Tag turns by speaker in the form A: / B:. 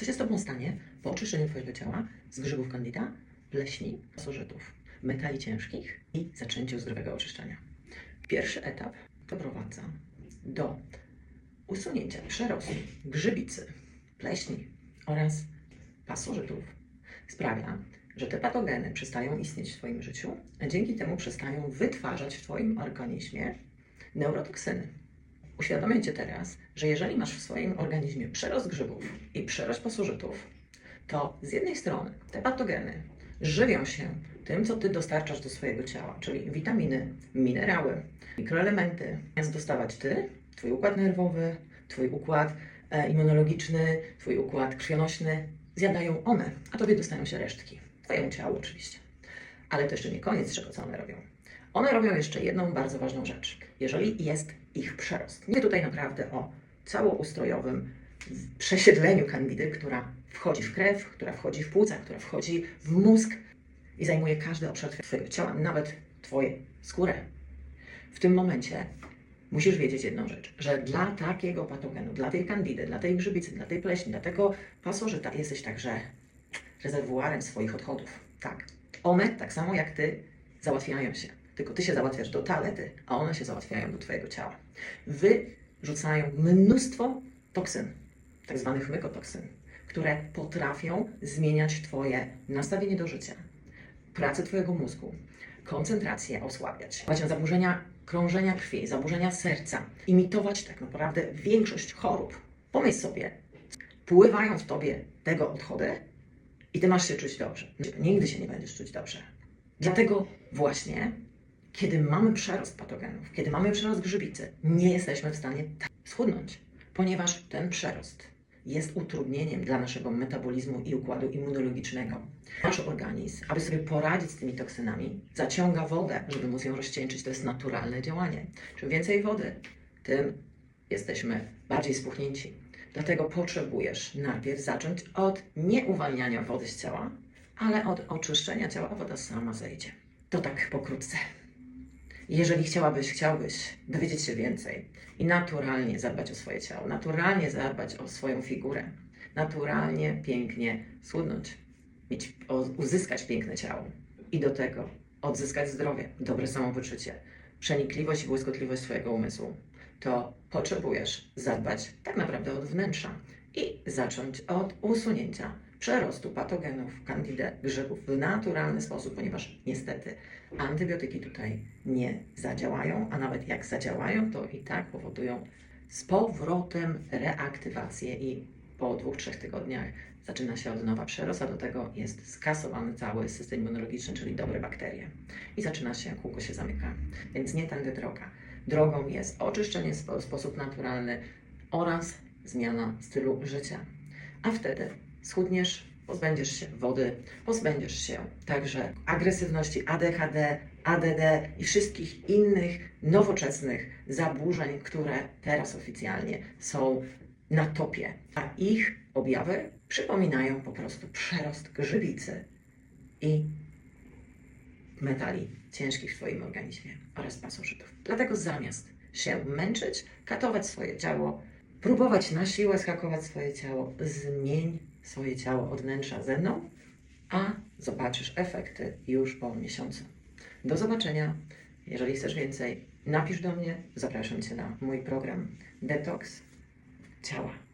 A: Co się z Tobą stanie po oczyszczeniu Twojego ciała z grzybów candida, pleśni, pasożytów, metali ciężkich i zaczęciu zdrowego oczyszczania? Pierwszy etap doprowadza do usunięcia przerostu grzybicy, pleśni oraz pasożytów. Sprawia, że te patogeny przestają istnieć w Twoim życiu, a dzięki temu przestają wytwarzać w Twoim organizmie neurotoksyny. Uświadomię teraz, że jeżeli masz w swoim organizmie przerost grzybów i przerost pasożytów, to z jednej strony te patogeny żywią się tym, co Ty dostarczasz do swojego ciała, czyli witaminy, minerały, mikroelementy. Zamiast dostawać Ty, Twój układ nerwowy, Twój układ e, immunologiczny, Twój układ krwionośny, zjadają one, a Tobie dostają się resztki. Twojemu ciału oczywiście. Ale to jeszcze nie koniec, czego co one robią. One robią jeszcze jedną bardzo ważną rzecz. Jeżeli jest ich przerost, nie tutaj naprawdę o całoustrojowym przesiedleniu kandidy, która wchodzi w krew, która wchodzi w płuca, która wchodzi w mózg i zajmuje każdy obszar Twojego ciała, nawet Twoje skórę. W tym momencie musisz wiedzieć jedną rzecz, że dla takiego patogenu, dla tej kandidy, dla tej grzybicy, dla tej pleśni, dla tego pasożyta jesteś także rezerwuarem swoich odchodów. Tak. One, tak samo jak Ty, załatwiają się. Tylko Ty się załatwiasz do toalety, a one się załatwiają do Twojego ciała. Wyrzucają mnóstwo toksyn, tak zwanych mykotoksyn, które potrafią zmieniać Twoje nastawienie do życia, pracę Twojego mózgu, koncentrację osłabiać, macie zaburzenia krążenia krwi, zaburzenia serca, imitować tak naprawdę większość chorób. Pomyśl sobie, pływają w Tobie tego odchody i Ty masz się czuć dobrze. Nigdy się nie będziesz czuć dobrze. Dlatego właśnie, kiedy mamy przerost patogenów, kiedy mamy przerost grzybicy, nie jesteśmy w stanie tak schudnąć, ponieważ ten przerost jest utrudnieniem dla naszego metabolizmu i układu immunologicznego. Nasz organizm, aby sobie poradzić z tymi toksynami, zaciąga wodę, żeby móc ją rozcieńczyć. To jest naturalne działanie. Czym więcej wody, tym jesteśmy bardziej spuchnięci. Dlatego potrzebujesz najpierw zacząć od nie uwalniania wody z ciała, ale od oczyszczenia ciała, woda sama zejdzie. To tak pokrótce. Jeżeli chciałabyś, chciałbyś dowiedzieć się więcej i naturalnie zadbać o swoje ciało, naturalnie zadbać o swoją figurę, naturalnie, pięknie schudnąć, mieć, uzyskać piękne ciało i do tego odzyskać zdrowie, dobre samopoczucie, przenikliwość i błyskotliwość swojego umysłu, to potrzebujesz zadbać tak naprawdę od wnętrza i zacząć od usunięcia przerostu patogenów, kandidę, grzybów w naturalny sposób, ponieważ niestety antybiotyki tutaj nie zadziałają, a nawet jak zadziałają, to i tak powodują z powrotem reaktywację i po dwóch, trzech tygodniach zaczyna się od nowa przerost, a do tego jest skasowany cały system immunologiczny, czyli dobre bakterie. I zaczyna się, kółko się zamyka. Więc nie tędy droga. Drogą jest oczyszczenie w spo- sposób naturalny oraz zmiana stylu życia. A wtedy schudniesz, pozbędziesz się wody, pozbędziesz się także agresywności ADHD, ADD i wszystkich innych nowoczesnych zaburzeń, które teraz oficjalnie są na topie, a ich objawy przypominają po prostu przerost grzybicy i metali ciężkich w Twoim organizmie oraz pasożytów. Dlatego zamiast się męczyć, katować swoje ciało, próbować na siłę skakować swoje ciało, zmień swoje ciało od wnętrza ze mną, a zobaczysz efekty już po miesiącu. Do zobaczenia. Jeżeli chcesz więcej, napisz do mnie. Zapraszam Cię na mój program Detox ciała.